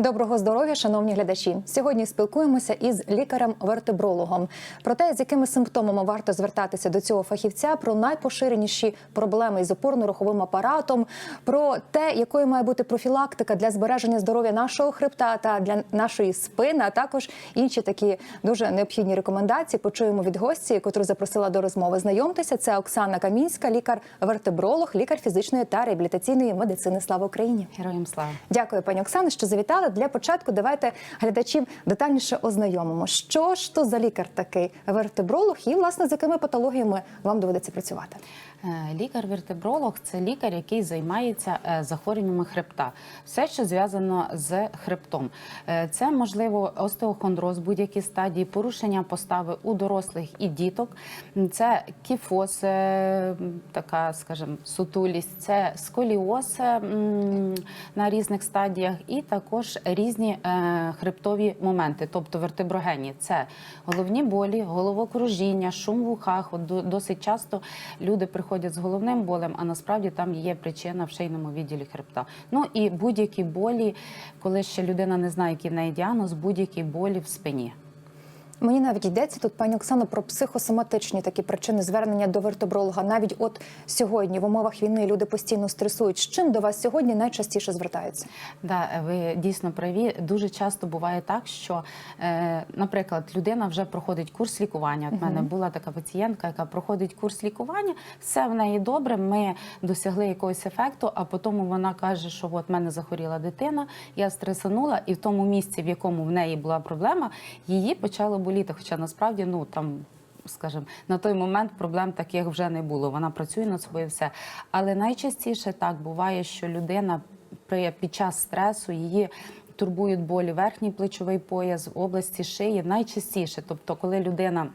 Доброго здоров'я, шановні глядачі. Сьогодні спілкуємося із лікарем-вертебрологом про те, з якими симптомами варто звертатися до цього фахівця, про найпоширеніші проблеми із опорно-руховим апаратом, про те, якою має бути профілактика для збереження здоров'я нашого хребта та для нашої спини, а також інші такі дуже необхідні рекомендації. Почуємо від гості, котру запросила до розмови. Знайомтеся, це Оксана Камінська, лікар-вертебролог, лікар фізичної та реабілітаційної медицини. Слава Україні! Героям слава. Дякую, пані Оксано, що завітали. Для початку давайте глядачів детальніше ознайомимо. Що ж то за лікар такий вертебролог і власне з якими патологіями вам доведеться працювати? Е, Лікар-вертебролог це лікар, який займається е, захворюваннями хребта. Все, що зв'язано з хребтом. Е, Це можливо остеохондроз, будь-які стадії, порушення постави у дорослих і діток. Це кіфоз, така, скажімо, сутулість, це сколіоз на різних стадіях, і також різні е, хребтові моменти, тобто вертеброгені. Це головні болі, головокружіння, шум в ухах. От досить часто люди приходять з головним болем, а насправді там є причина в шийному відділі хребта. Ну і будь-які болі, коли ще людина не знає, який в неї діагноз, будь-які болі в спині. Мені навіть йдеться тут, пані Оксано, про психосоматичні такі причини звернення до вертебролога. Навіть от сьогодні в умовах війни люди постійно стресують. З чим до вас сьогодні найчастіше звертаються? Да, ви дійсно праві. Дуже часто буває так, що, е, наприклад, людина вже проходить курс лікування. От мене була така пацієнтка, яка проходить курс лікування, все в неї добре. Ми досягли якогось ефекту, а потім вона каже, що от мене захворіла дитина, я стресанула, і в тому місці, в якому в неї була проблема, її почало боліти. Хоча насправді ну там. Скажем, на той момент проблем таких вже не було. Вона працює над собою все. Але найчастіше так буває, що людина при під час стресу її турбують болі верхній плечовий пояс в області шиї. Найчастіше, тобто, коли людина.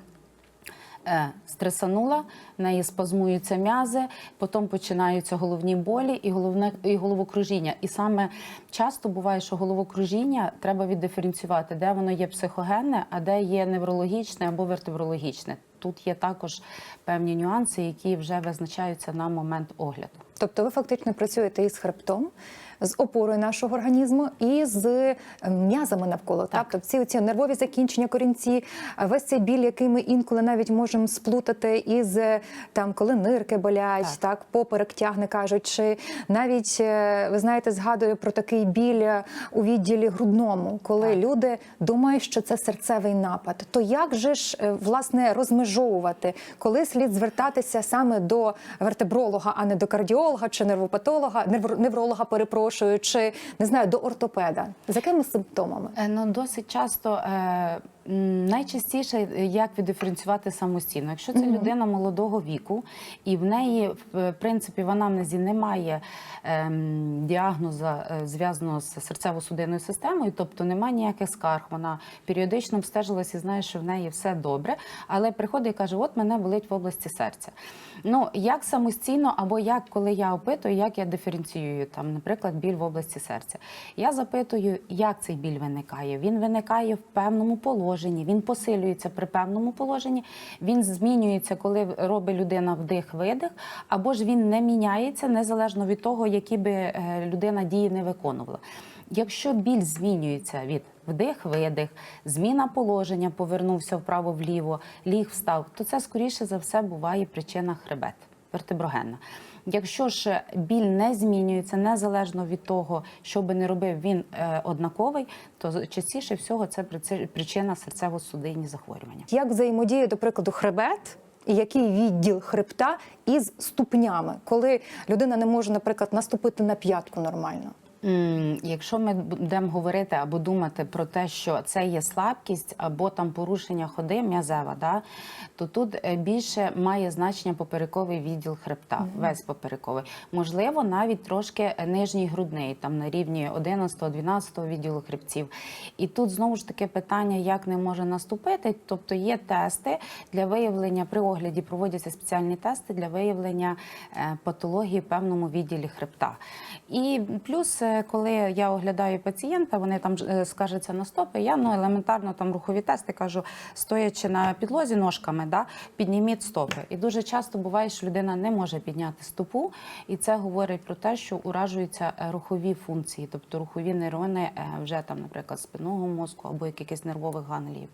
Е, Стресанула, в неї спазмуються м'язи, потім починаються головні болі і головне і головокружіння. І саме часто буває, що головокружіння треба віддиференціювати, де воно є психогенне, а де є неврологічне або вертебрологічне. Тут є також певні нюанси, які вже визначаються на момент огляду. Тобто ви фактично працюєте із хребтом, з опорою нашого організму і з е, м'язами навколо. Так. Тобто ці оці нервові закінчення, корінці, весь цей біль, який ми інколи навіть можемо сплутати із е, там, коли нирки болять, так, Так. поперек тягне, кажуть, чи навіть е, ви знаєте, згадую про такий біль е, у відділі грудному, коли Так. люди думають, що це серцевий напад. То як же ж е, власне розмежовувати, коли слід звертатися саме до вертебролога, а не до кардіолога чи нервопатолога, невр- невролога, перепрошую, чи не знаю, до ортопеда? З якими симптомами? Е, Ну, досить часто е, найчастіше е, як віддиференціювати самостійно. Якщо це людина молодого віку, і в неї в принципі в анамнезі немає ем, діагноза е, зв'язаного з серцево-судинною системою, тобто немає ніяких скарг. Вона періодично обстежилась і знає, що в неї все добре, але приходить і каже: От мене болить в області серця. Ну як самостійно, або як коли я опитую, як я диференціюю там, наприклад, біль в області серця. Я запитую, як цей біль виникає. Він виникає в певному положенні, він посилюється при певному положенні, він змінюється, коли робить людина вдих-видих, або ж він не міняється незалежно від того, які би е, людина дії не виконувала. Якщо біль змінюється від вдих-видих, зміна положення, повернувся вправо-вліво, ліг встав, то це скоріше за все буває причина хребет, вертеброгенна. Якщо ж біль не змінюється, незалежно від того, що би не робив він е, однаковий, то частіше всього це причина серцево-судинні захворювання. Як взаємодіє, до прикладу, хребет? І який відділ хребта із ступнями, коли людина не може, наприклад, наступити на п'ятку нормально? Якщо ми будемо говорити або думати про те, що це є слабкість або там порушення ходи м'язева, да, то тут е, більше має значення поперековий відділ хребта, весь поперековий. Можливо, навіть трошки нижній грудний, там на рівні 11-12 відділу хребців. І тут знову ж таки питання, як не може наступити. Тобто є тести для виявлення при огляді, проводяться спеціальні тести для виявлення е, патології в певному відділі хребта. І плюс е, коли я оглядаю пацієнта, вони там е, скаржаться на стопи. Я ну елементарно там рухові тести кажу, стоячи на підлозі ножками, да, підніміть стопи. І дуже часто буває, що людина не може підняти стопу, і це говорить про те, що уражуються е, рухові функції, тобто рухові нейрони е, вже там, наприклад, спинного мозку або якихось нервових ганглів.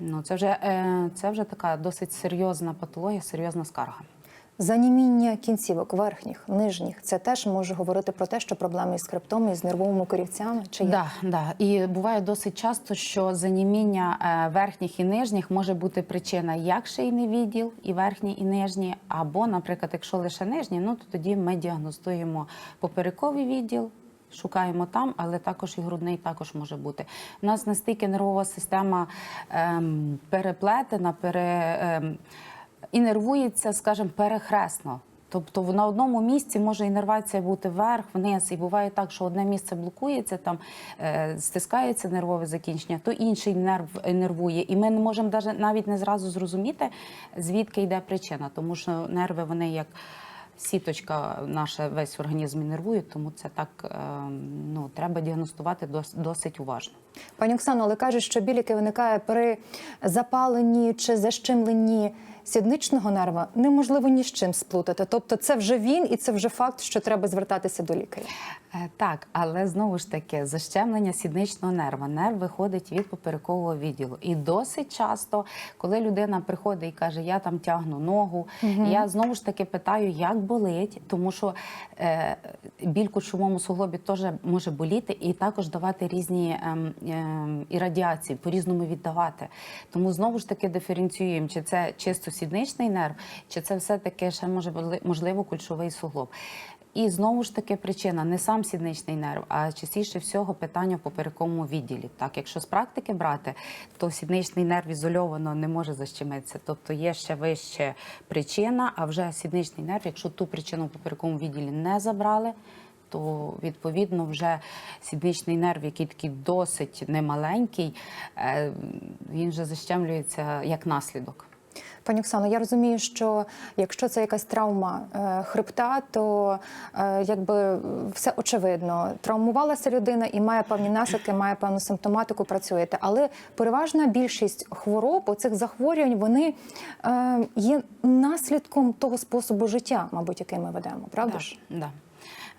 Ну це вже е, це вже така досить серйозна патологія, серйозна скарга. Заніміння кінцівок, верхніх, нижніх, це теж може говорити про те, що проблеми із хребтом і з нервовими корівцями. Чи як? Да, да. І буває досить часто, що заніміння е, верхніх і нижніх може бути причина як шийний відділ, і верхній, і нижній, або, наприклад, якщо лише нижній, ну то тоді ми діагностуємо поперековий відділ. Шукаємо там, але також і грудний також може бути. У нас настільки нервова система ем, переплетена, пере, ем, інервується, скажімо, перехресно. Тобто на одному місці може інервація бути вверх, вниз, і буває так, що одне місце блокується, там е, стискається нервове закінчення, то інший нерв інервує. І ми не можемо навіть не зразу зрозуміти, звідки йде причина, тому що нерви вони як. Сіточка наша весь організм інервує, тому це так е, ну треба діагностувати дос- досить уважно. Пані Оксано, але кажуть, що біль, який виникає при запаленні чи защемленні сідничного нерва, неможливо ні з чим сплутати. Тобто, це вже він, і це вже факт, що треба звертатися до лікаря. Е, Так, але знову ж таки, защемлення сідничного нерва. Нерв виходить від поперекового відділу. І досить часто, коли людина приходить і каже, я там тягну ногу, я знову ж таки питаю, як болить, тому що е, біль кучовому суглобі теж може боліти і також давати різні ем, ем, і радіації, по-різному віддавати. Тому знову ж таки диференціюємо, чи це чисто сідничний нерв, чи це все-таки ще може можливо кульшовий суглоб. І знову ж таки причина не сам сідничний нерв, а частіше всього питання в поперековому відділі. Так, якщо з практики брати, то сідничний нерв ізольовано не може защемитися. Тобто є ще вище причина, а вже сідничний нерв, якщо ту причину в поперековому відділі не забрали. То відповідно вже сідничний нерв, який такий досить немаленький, е, він вже защемлюється як наслідок. Пані Оксано, я розумію, що якщо це якась травма е, хребта, то е, якби все очевидно. Травмувалася людина і має певні наслідки, має певну симптоматику, працюєте. Але переважна більшість хвороб, оцих захворювань, вони е, є наслідком того способу життя, мабуть, який ми ведемо, правда ж? Да.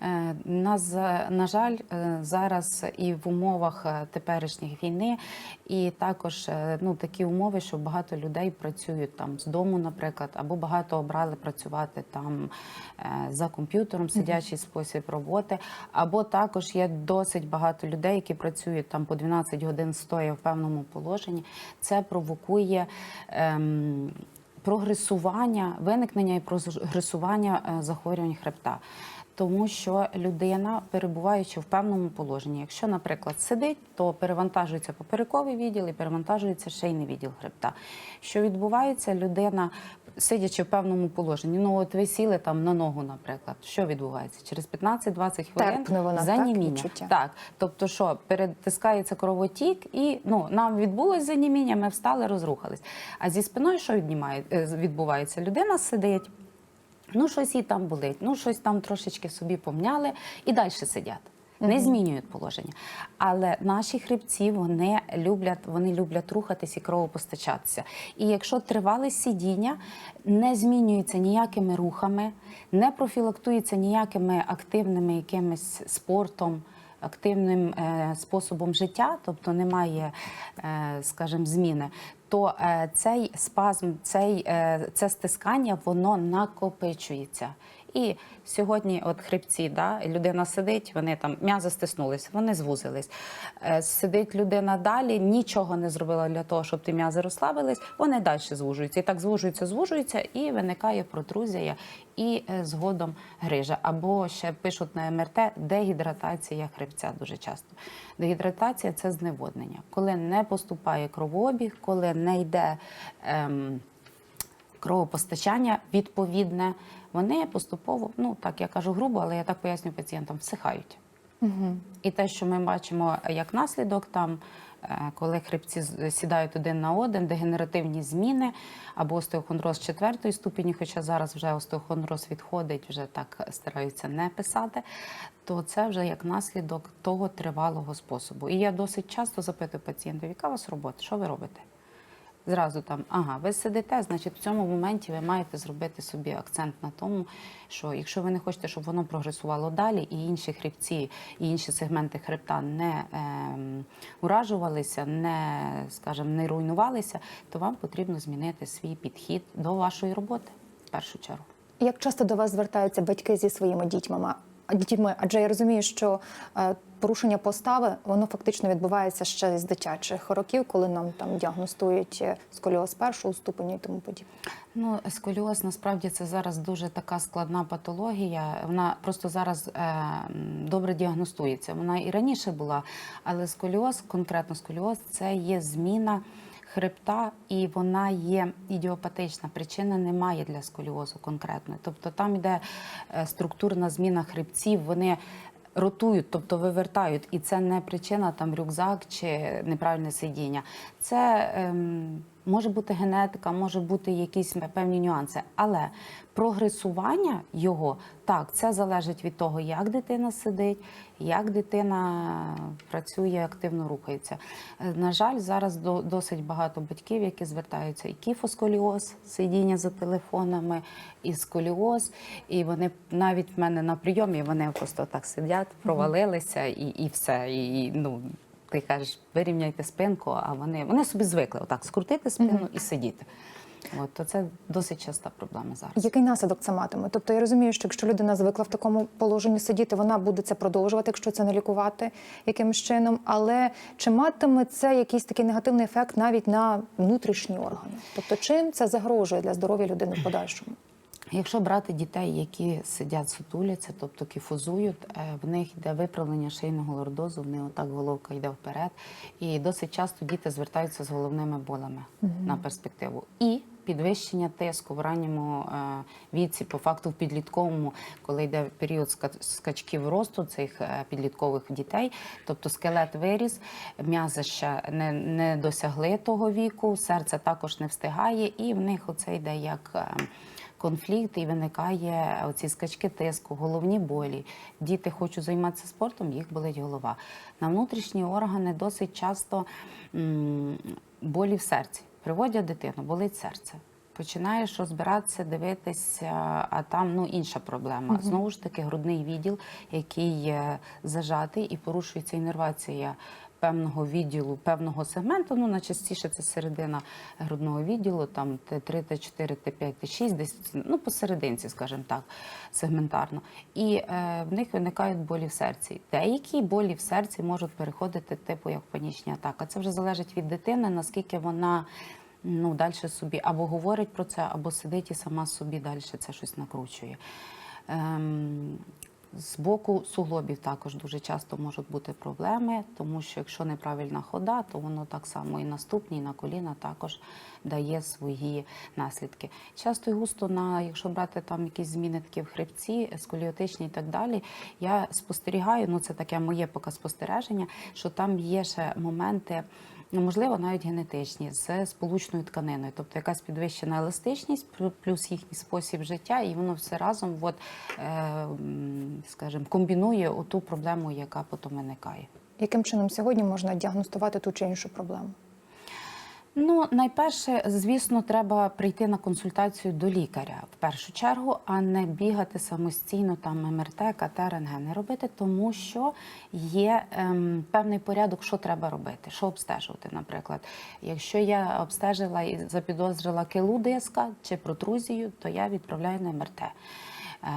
Е, Нас, на жаль, е, зараз і в умовах е, теперішніх війни, і також ну, такі умови, що багато людей працюють там з дому, наприклад, або багато обрали працювати там за комп'ютером, сидячий спосіб роботи, або також є досить багато людей, які працюють там по 12 годин стоя в певному положенні. Це провокує. Ем, прогресування, виникнення і прогресування захворювань хребта. Тому що людина, перебуваючи в певному положенні, якщо, наприклад, сидить, то перевантажується поперековий відділ і перевантажується шийний відділ хребта. Що відбувається, людина, сидячи в певному положенні, ну от ви сіли там на ногу, наприклад, що відбувається? Через 15-20 хвилин Терпне вона, так, заніміння. відчуття? Так, тобто, що перетискається кровотік, і ну нам відбулось заніміння, ми встали, розрухались. А зі спиною що віднімає, е, відбувається? Людина сидить. Ну, щось їй там болить, ну щось там трошечки собі помняли і далі сидять. Не змінюють положення. Але наші хребці вони люблять, вони люблять рухатись і кровопостачатися. І якщо тривале сидіння не змінюється ніякими рухами, не профілактується ніякими активними якимись спортом, активним е, способом життя, тобто немає, е, скажімо, зміни, то е, цей спазм, цей, е, це стискання, воно накопичується. І сьогодні, от хребці, да, людина сидить, вони там м'язи стиснулись, вони звузились. Е, Сидить людина далі, нічого не зробила для того, щоб ті м'язи розслабились, вони далі звужуються. І так звужуються, звужуються, і виникає протрузія і е, згодом грижа. Або ще пишуть на МРТ дегідратація хребця дуже часто. Дегідратація це зневоднення, коли не поступає кровообіг, коли не йде. Ем, кровопостачання відповідне, вони поступово, ну так я кажу грубо, але я так пояснюю пацієнтам, всихають. І те, що ми бачимо як наслідок, там е, коли хребці сідають один на один, дегенеративні зміни або остеохондроз четвертої ступені, хоча зараз вже остеохондроз відходить, вже так стараються не писати, то це вже як наслідок того тривалого способу. І я досить часто запитую пацієнтів, яка у вас робота, що ви робите? Зразу там, ага, ви сидите, значить в цьому моменті ви маєте зробити собі акцент на тому, що якщо ви не хочете, щоб воно прогресувало далі, і інші хребці, і інші сегменти хребта не ем, уражувалися, не, скажімо, не руйнувалися, то вам потрібно змінити свій підхід до вашої роботи в першу чергу. Як часто до вас звертаються батьки зі своїми дітьми? Дітьми, адже я розумію, що е, порушення постави воно фактично відбувається ще з дитячих років, коли нам там діагностують е, сколіоз першого ступеня і тому подібне. Ну, сколіоз насправді це зараз дуже така складна патологія. Вона просто зараз е, добре діагностується. Вона і раніше була, але сколіоз, конкретно сколіоз, це є зміна хребта, і вона є ідіопатична. Причини немає для сколіозу конкретно. Тобто там йде е, структурна зміна хребців. Вони ротують, тобто вивертають, і це не причина там рюкзак чи неправильне сидіння. Це ем, може бути генетика, може бути якісь певні нюанси, але прогресування його так, це залежить від того, як дитина сидить, як дитина працює, активно рухається. Е, На жаль, зараз досить багато батьків, які звертаються і кіфосколіоз, сидіння за телефонами, і сколіоз, і вони навіть в мене на прийомі вони просто так сидять, провалилися і, і все. І, і, ну, ти кажеш, вирівняйте спинку, а вони, вони собі звикли отак скрутити спину і сидіти. От, то це досить часта проблема зараз. Який наслідок це матиме? Тобто я розумію, що якщо людина звикла в такому положенні сидіти, вона буде це продовжувати, якщо це не лікувати якимось чином. Але чи матиме це якийсь такий негативний ефект навіть на внутрішні органи? Тобто, чим це загрожує для здоров'я людини в подальшому? Якщо брати дітей, які сидять сутуляться, тобто кіфозують, е, в них йде виправлення шийного лордозу, в них отак головка йде вперед. І досить часто діти звертаються з головними болями на перспективу. І підвищення тиску в ранньому е, віці, по факту в підлітковому, коли йде період скачків росту цих е, підліткових дітей, тобто скелет виріс, м'язи ще не, не досягли того віку, серце також не встигає, і в них оце йде як. Конфлікт і виникає оці скачки тиску, головні болі. Діти хочуть займатися спортом, їх болить голова. На внутрішні органи досить часто м, болі в серці. Приводять дитину, болить серце. Починаєш розбиратися, дивитися, а там ну інша проблема. Знову ж таки, грудний відділ, який е, зажатий і порушується іннервація певного відділу, певного сегменту. Ну найчастіше це середина грудного відділу, там Т3, Т4, Т5, Т6, десь ну посерединці, скажімо так, сегментарно. І е, в них виникають болі в серці. Деякі болі в серці можуть переходити типу як панічні атаки. Це вже залежить від дитини, наскільки вона. Ну, далі собі або говорить про це, або сидить і сама собі далі це щось накручує. Ем, з боку суглобів також дуже часто можуть бути проблеми, тому що якщо неправильна хода, то воно так само і наступні, і на коліна також дає свої наслідки. Часто і густо на, якщо брати там якісь зміни такі в хребці, сколіотичні і так далі, я спостерігаю, ну це таке моє поки спостереження, що там є ще моменти. Ну, Можливо, навіть генетичні з сполучною тканиною, тобто якась підвищена еластичність, плю- плюс їхній спосіб життя, і воно все разом, от, е, скажімо, комбінує оту проблему, яка потім виникає. Яким чином сьогодні можна діагностувати ту чи іншу проблему? Ну, найперше, звісно, треба прийти на консультацію до лікаря в першу чергу, а не бігати самостійно там МРТ, КТ, рентген не робити, тому що є ем, певний порядок, що треба робити, що обстежувати. Наприклад, якщо я обстежила і запідозрила килу диска чи протрузію, то я відправляю на МРТ. Е,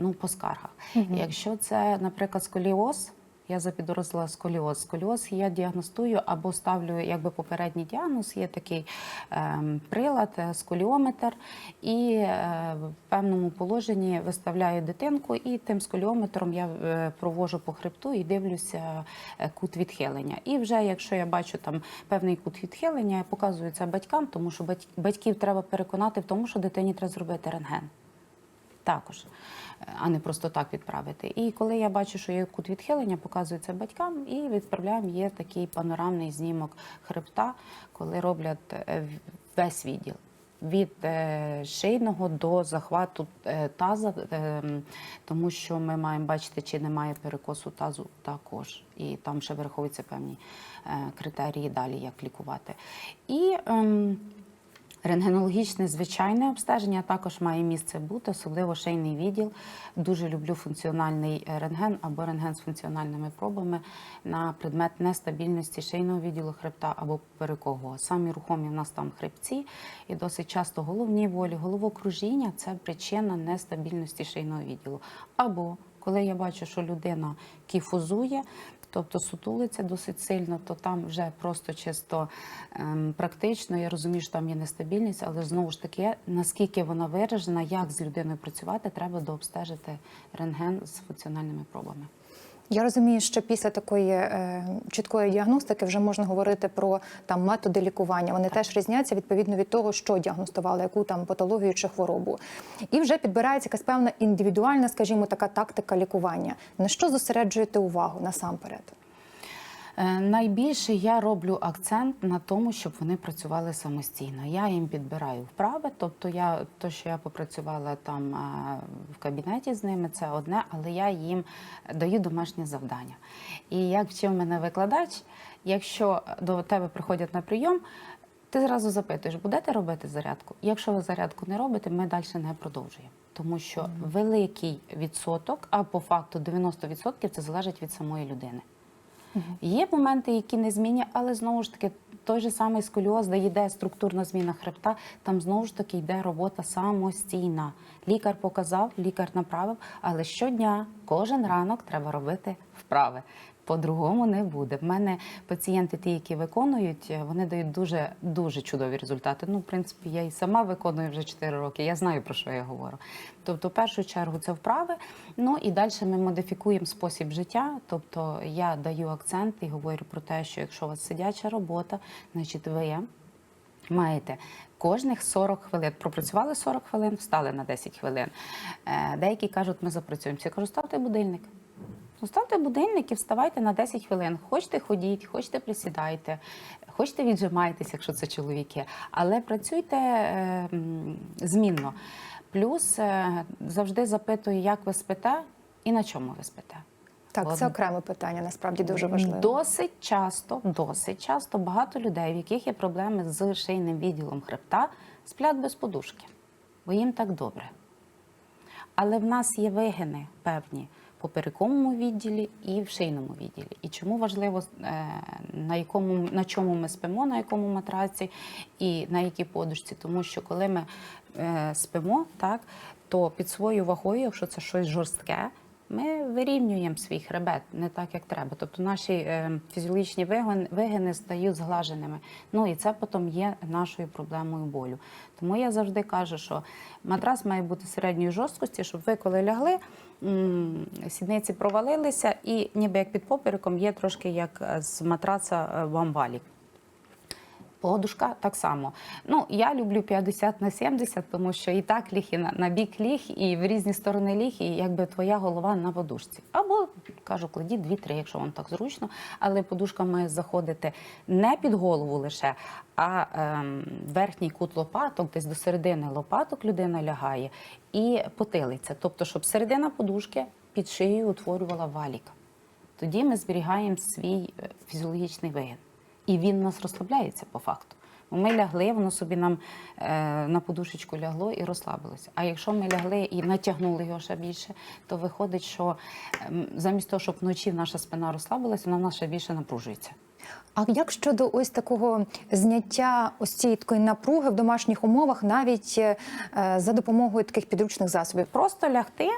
ну, по скаргах. Якщо це, наприклад, сколіоз, я запідозрила сколіоз. Сколіоз я діагностую або ставлю якби попередній діагноз. Є такий ем, прилад, е, сколіометр, і е, в певному положенні виставляю дитинку, і тим сколіометром я е, провожу по хребту і дивлюся кут відхилення. І вже якщо я бачу там певний кут відхилення, я показую це батькам, тому що бать- батьків треба переконати в тому, що дитині треба зробити рентген. Також, е, а не просто так відправити. І коли я бачу, що є кут відхилення, показую це батькам і відправляємо. Є такий панорамний знімок хребта, коли роблять е, весь відділ. Від е, шийного до захвату таза, тому що ми маємо бачити, чи немає перекосу тазу також. І там ще враховуються певні критерії далі, як лікувати. І ем, Рентгенологічне звичайне обстеження також має місце бути, особливо шийний відділ. Дуже люблю функціональний е, рентген або рентген з функціональними пробами на предмет нестабільності шийного відділу хребта або перекогу. Самі рухомі в нас там хребці, і досить часто головні болі, головокружіння це причина нестабільності шийного відділу. Або коли я бачу, що людина кіфозує, тобто сутулиться досить сильно, то там вже просто чисто ем, практично. Я розумію, що там є нестабільність, але знову ж таки, наскільки вона виражена, як з людиною працювати, треба дообстежити рентген з функціональними пробами. Я розумію, що після такої е, чіткої діагностики вже можна говорити про там методи лікування. Вони теж різняться відповідно від того, що діагностували, яку там патологію чи хворобу. І вже підбирається якась певна індивідуальна, скажімо, така тактика лікування. На що зосереджуєте увагу насамперед? Е, Найбільше я роблю акцент на тому, щоб вони працювали самостійно. Я їм підбираю вправи, тобто я то, що я попрацювала там е, в кабінеті з ними, це одне, але я їм даю домашнє завдання. І як вчив мене викладач, якщо до тебе приходять на прийом. Ти зразу запитуєш, будете робити зарядку? Якщо ви зарядку не робите, ми далі не продовжуємо. Тому що великий відсоток, а по факту 90% це залежить від самої людини. Є моменти, які не змінює, але знову ж таки той же самий сколіоз, де йде структурна зміна хребта, там знову ж таки йде робота самостійна. Лікар показав, лікар направив, але щодня, кожен ранок треба робити вправи. По-другому не буде. В мене пацієнти, ті, які виконують, вони дають дуже дуже чудові результати. Ну, в принципі, я і сама виконую вже 4 роки. Я знаю про що я говорю. Тобто, в першу чергу, це вправи. Ну і далі ми модифікуємо спосіб життя. Тобто я даю акцент і говорю про те, що якщо у вас сидяча робота, значить ви маєте кожних 40 хвилин. Пропрацювали 40 хвилин, встали на 10 хвилин. Е, Деякі кажуть, ми запрацюємо. Я кажу, ставте будильник. Ставте будильник і вставайте на 10 хвилин. Хочете ходіть, хочете присідайте, хочете віджимайтеся, якщо це чоловіки, але працюйте е, змінно. Плюс е, завжди запитую, як ви спите і на чому ви спите. Так, це окреме питання, насправді дуже важливе. Досить часто, досить часто багато людей, в яких є проблеми з шийним відділом хребта, сплять без подушки, бо їм так добре. Але в нас є вигини певні поперековому відділі і в шийному відділі. І чому важливо е, на якому на чому ми спимо, на якому матраці і на якій подушці? Тому що коли ми е, спимо, так то під своєю вагою, якщо це щось жорстке, ми вирівнюємо свій хребет не так, як треба. Тобто наші е, фізіологічні вигини, стають зглаженими. Ну і це потім є нашою проблемою болю. Тому я завжди кажу, що матрас має бути середньої жорсткості, щоб ви коли лягли, сідниці провалилися, і ніби як під попереком є трошки як е, з матраца е, Подушка так само. Ну, я люблю 50 на 70, тому що і так ліг, на, на бік ліг, і в різні сторони ліг, і якби твоя голова на подушці. Або кажу, кладіть 2-3, якщо вам так зручно. Але подушка має заходити не під голову лише, а ем, верхній кут лопаток, десь до середини лопаток людина лягає, і потилиця. Тобто, щоб середина подушки під шиєю утворювала валік. Тоді ми зберігаємо свій е, фізіологічний вигін. І він нас розслабляється по факту. Ми лягли, воно собі нам е, на подушечку лягло і розслабилося. А якщо ми лягли і натягнули його ще більше, то виходить, що ем, замість того, щоб вночі наша спина розслабилася, вона в нас ще більше напружується. А як щодо ось такого зняття ось цієї такої напруги в домашніх умовах, навіть е, за допомогою таких підручних засобів? Просто лягти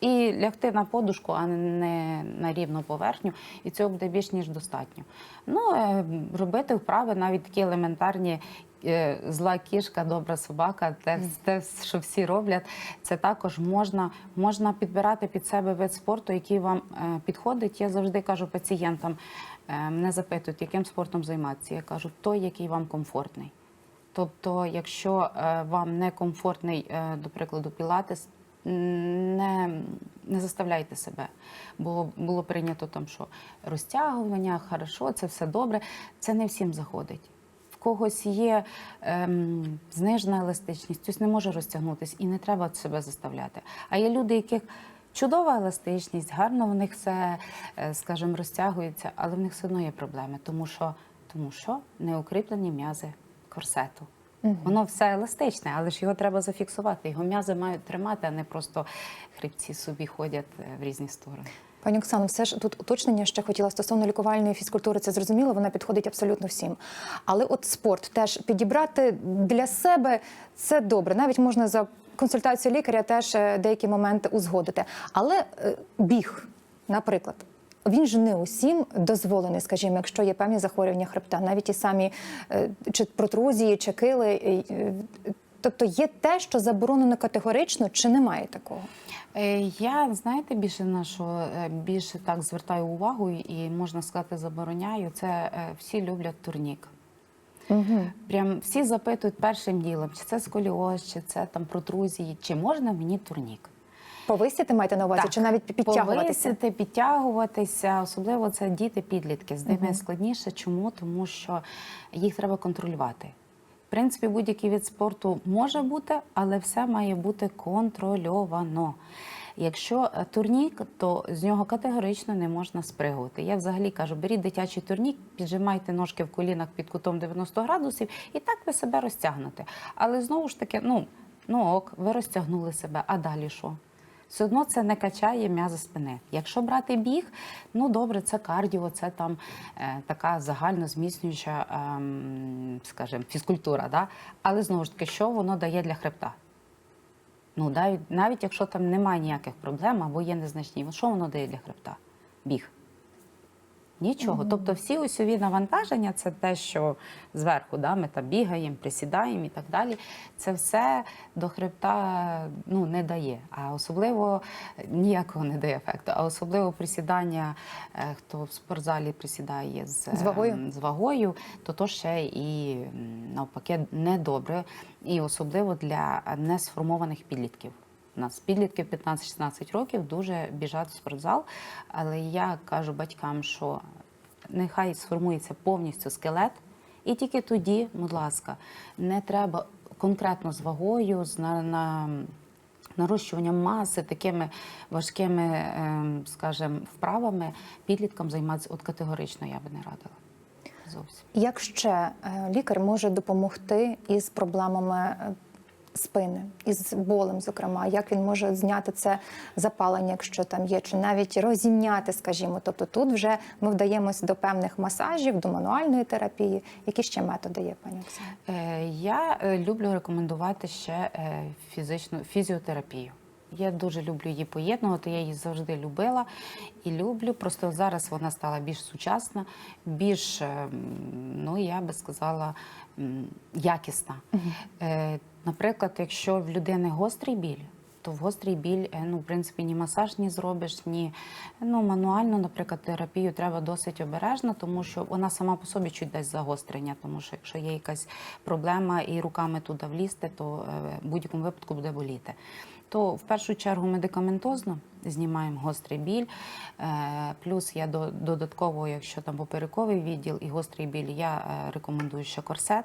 і лягти на подушку, а не на рівну поверхню, і цього буде більш ніж достатньо. Ну, е, робити вправи навіть такі елементарні. е, Зла кішка, добра собака, те, те, що всі роблять, це також можна, можна підбирати під себе вид спорту, який вам е, підходить. Я завжди кажу пацієнтам, мене запитують, яким спортом займатися. Я кажу, той, який вам комфортний. Тобто, якщо вам не комфортний, до прикладу, пілатес, не, не заставляйте себе. Було, було прийнято там, що розтягування, хорошо, це все добре. Це не всім заходить. В когось є ем, знижена еластичність, хтось не може розтягнутися і не треба себе заставляти. А є люди, яких чудова еластичність, гарно в них все, е, скажімо, розтягується, але в них все одно є проблеми, тому що, тому що не укріплені м'язи корсету. Воно все еластичне, але ж його треба зафіксувати. Його м'язи мають тримати, а не просто хребці собі ходять е, в різні сторони. Пані Оксано, все ж тут уточнення ще хотіла стосовно лікувальної фізкультури. Це зрозуміло, вона підходить абсолютно всім. Але от спорт теж підібрати для себе це добре. Навіть можна за консультацією лікаря теж е, деякі моменти узгодити. Але е, біг, наприклад. Він ж не усім дозволений, скажімо, якщо є певні захворювання хребта, навіть ті самі е, чи протрузії, чи кили. Тобто є те, що заборонено категорично, чи немає такого? Е, Я знаєте більше на що е, більше так звертаю увагу і можна сказати забороняю. Це всі люблять турнік. Угу. Прям всі запитують першим ділом, чи це сколіоз, чи це там протрузії, чи можна мені турнік. Повисити маєте на увазі, Так, чи навіть підтягуватися? Повисити, підтягуватися, особливо це діти-підлітки. З ними складніше. Чому? Тому що їх треба контролювати. В принципі, будь-який від спорту може бути, але все має бути контрольовано. Якщо е, турнік, то з нього категорично не можна спригувати. Я взагалі кажу, беріть дитячий турнік, піджимайте ножки в колінах під кутом 90 градусів, і так ви себе розтягнете. Але знову ж таки, ну, ну ок, ви розтягнули себе, а далі що? Все одно це не качає м'язи спини. Якщо брати біг, ну добре, це кардіо, це там е, така загально зміцнююча, е, скажімо, фізкультура. Да? Але знову ж таки, що воно дає для хребта? Ну, навіть, навіть якщо там немає ніяких проблем або є незначні, що воно дає для хребта? Біг. Нічого. Тобто всі осьові навантаження, це те, що зверху, да, ми там бігаємо, присідаємо і так далі. Це все до хребта ну, не дає. А особливо ніякого не дає ефекту. А особливо присідання, е, хто в спортзалі присідає з, З вагою? ем, з вагою, то то ще і навпаки недобре. І особливо для несформованих підлітків. Нас підлітків 15-16 років дуже біжать в спортзал. Але я кажу батькам, що нехай сформується повністю скелет, і тільки тоді, будь ласка, не треба конкретно з вагою, з на, на нарощуванням маси, такими важкими, ем, скажімо, вправами підліткам займатися от категорично я би не радила. Зовсім. Як ще е, лікар може допомогти із проблемами е, спини, із болем, зокрема, як він може зняти це запалення, якщо там є, чи навіть розімняти, скажімо. Тобто тут вже ми вдаємось до певних масажів, до мануальної терапії. Які ще методи є, пані Оксана? Е, Я е, люблю рекомендувати ще е, фізичну фізіотерапію. Я дуже люблю її поєднувати, я її завжди любила і люблю. Просто зараз вона стала більш сучасна, більш, е, ну я би сказала, якісна. Наприклад, якщо в людини гострий біль, то в гострий біль, е, ну, в принципі, ні масаж не зробиш, ні ну, мануально, наприклад, терапію треба досить обережно, тому що вона сама по собі чуть дасть загострення, тому що якщо є якась проблема і руками туди влізти, то е, в будь-якому випадку буде боліти. То в першу чергу медикаментозно знімаємо гострий біль. Е, Плюс я до- додатково, якщо там поперековий відділ і гострий біль, я рекомендую ще корсет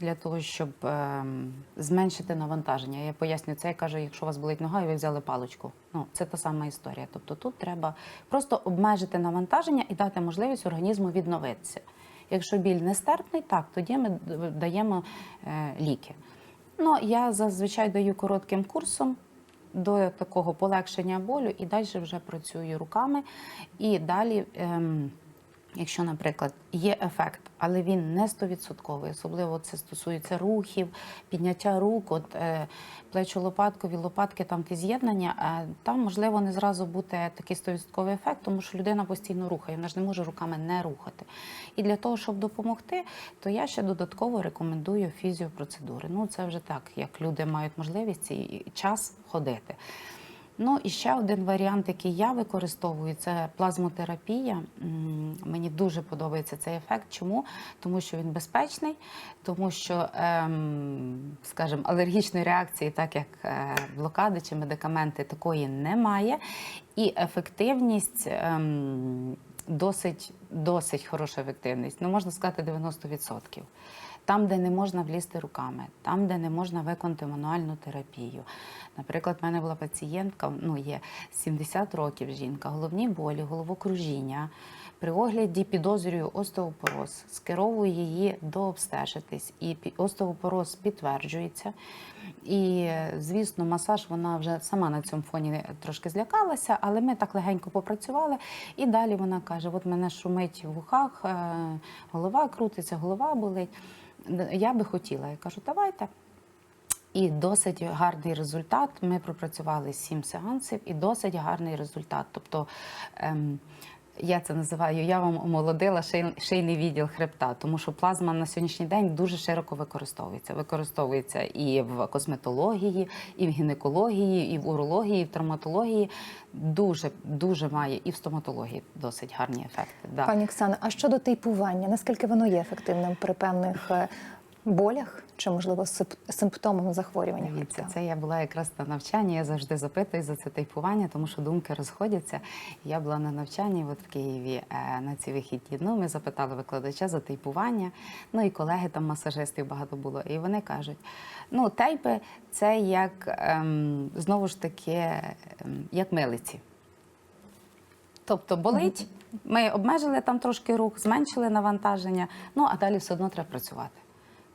для того, щоб ем, зменшити навантаження. Я поясню це, я кажу, якщо у вас болить нога, і ви взяли паличку. Ну, це та сама історія. Тобто тут треба просто обмежити навантаження і дати можливість організму відновитися. Якщо біль нестерпний, так, тоді ми даємо е, ліки. Ну, я зазвичай даю коротким курсом до такого полегшення болю і далі вже працюю руками. І далі, ем, якщо, наприклад, є ефект, але він не стовідсотковий, особливо це стосується рухів, підняття рук, от е, плечо-лопаткові, лопатки, там ті з'єднання, е, там можливо не зразу буде такий стовідсотковий ефект, тому що людина постійно рухає, вона ж не може руками не рухати. І для того, щоб допомогти, то я ще додатково рекомендую фізіопроцедури. Ну, це вже так, як люди мають можливість і час ходити. Ну і ще один варіант, який я використовую, це плазмотерапія. Мені дуже подобається цей ефект. Чому? Тому що він безпечний, тому що, ем, скажімо, алергічної реакції, так як е, блокади чи медикаменти, такої немає. І ефективність. Ем, Досить, досить хороша ефективність. Ну, можна сказати, 90%. Там, де не можна влізти руками, там, де не можна виконати мануальну терапію. Наприклад, в мене була пацієнтка, ну є 70 років жінка, головні болі, головокружіння. При огляді підозрюю остеопороз, скеровую її дообстежитись, і остеопороз підтверджується. І, звісно, масаж вона вже сама на цьому фоні трошки злякалася, але ми так легенько попрацювали. І далі вона каже: от мене шумить в ухах, е, голова крутиться, голова болить. Я би хотіла. Я кажу, давайте. І досить гарний результат. Ми пропрацювали сім сеансів, і досить гарний результат. Тобто ем, я це називаю, я вам омолодила ший- шийний відділ хребта, тому що плазма на сьогоднішній день дуже широко використовується. Використовується і в косметології, і в гінекології, і в урології, і в травматології. Дуже дуже має і в стоматології досить гарні ефекти. Да. Пані Оксано, а щодо тейпування, наскільки воно є ефективним при певних е, болях чи, можливо, сип- симптомам захворювання? Дивіться, це я була якраз на навчанні. Я завжди запитую за це тейпування, тому що думки розходяться. Я була на навчанні от в Києві е, на ці вихідні. Ну, ми запитали викладача за тейпування. Ну і колеги там масажистів багато було. І вони кажуть: ну, тейпи це як ем, знову ж таки, ем, як милиці. Тобто болить, ми обмежили там трошки рух, зменшили навантаження, ну а далі все одно треба працювати.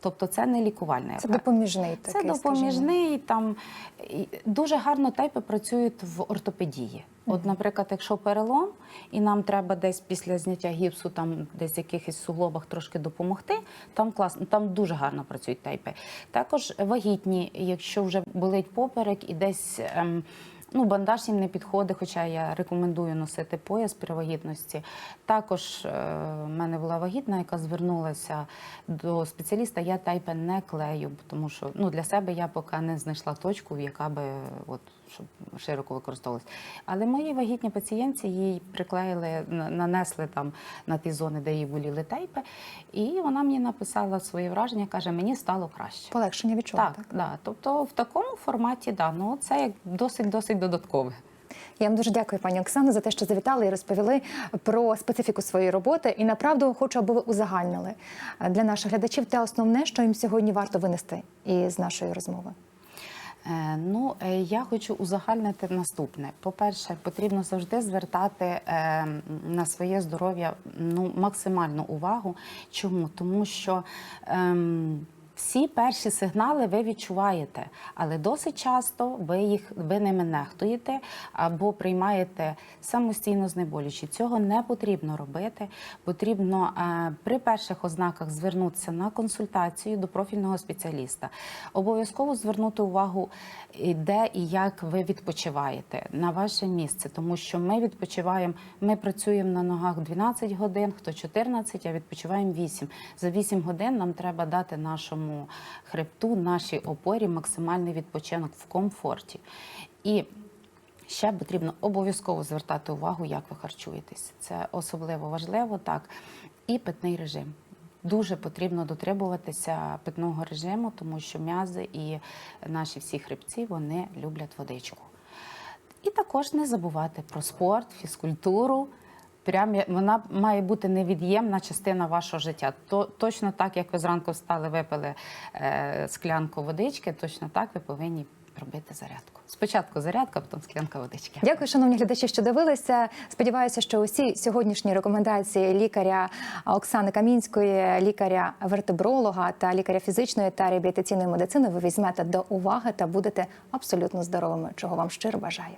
Тобто це не лікувальний Це ефект. допоміжний Це такий, допоміжний. Там дуже гарно тейпи працюють в ортопедії. От, наприклад, якщо перелом, і нам треба десь після зняття гіпсу, там десь в якихось суглобах трошки допомогти. Там класно, там дуже гарно працюють тейпи. Також вагітні, якщо вже болить поперек і десь. Ем, Ну, бандаж їм не підходить, хоча я рекомендую носити пояс при вагітності. Також е, в мене була вагітна, яка звернулася до спеціаліста. Я тайпи не клею, тому що ну, для себе я поки не знайшла точку, яка би от, щоб широко використовувалась. Але моїй вагітній пацієнтці їй приклеїли, нанесли там на ті зони, де їй боліли тейпи, і вона мені написала своє враження, каже, мені стало краще. Полегшення відчула, Так, так? Да. Тобто в такому форматі, да, ну це як досить досить додаткове. Я вам дуже дякую, пані Оксано, за те, що завітали і розповіли про специфіку своєї роботи. І направду хочу, аби ви узагальнили для наших глядачів те основне, що їм сьогодні варто винести із нашої розмови. Е, Ну, е, я хочу узагальнити наступне. По-перше, потрібно завжди звертати е, на своє здоров'я ну, максимальну увагу. Чому? Тому що ем, всі перші сигнали ви відчуваєте, але досить часто ви їх ви ними нехтуєте або приймаєте самостійно знеболюючі. Цього не потрібно робити. Потрібно е, при перших ознаках звернутися на консультацію до профільного спеціаліста. Обов'язково звернути увагу, де і як ви відпочиваєте на ваше місце, тому що ми відпочиваємо, ми працюємо на ногах 12 годин, хто 14, а відпочиваємо 8. За 8 годин нам треба дати нашому хребту, нашій опорі максимальний відпочинок в комфорті. І Ще потрібно обов'язково звертати увагу, як ви харчуєтесь. Це особливо важливо, так. І питний режим. Дуже потрібно дотримуватися питного режиму, тому що м'язи і наші всі хребці вони люблять водичку. І також не забувати про спорт, фізкультуру. Прям вона має бути невід'ємна частина вашого життя. То точно так, як ви зранку встали, випили е, склянку водички, точно так ви повинні робити зарядку. Спочатку зарядка, потім склянка водички. Дякую, шановні глядачі, що дивилися. Сподіваюся, що усі сьогоднішні рекомендації лікаря Оксани Камінської, лікаря вертебролога та лікаря фізичної та реабілітаційної медицини ви візьмете до уваги та будете абсолютно здоровими, чого вам щиро бажаю.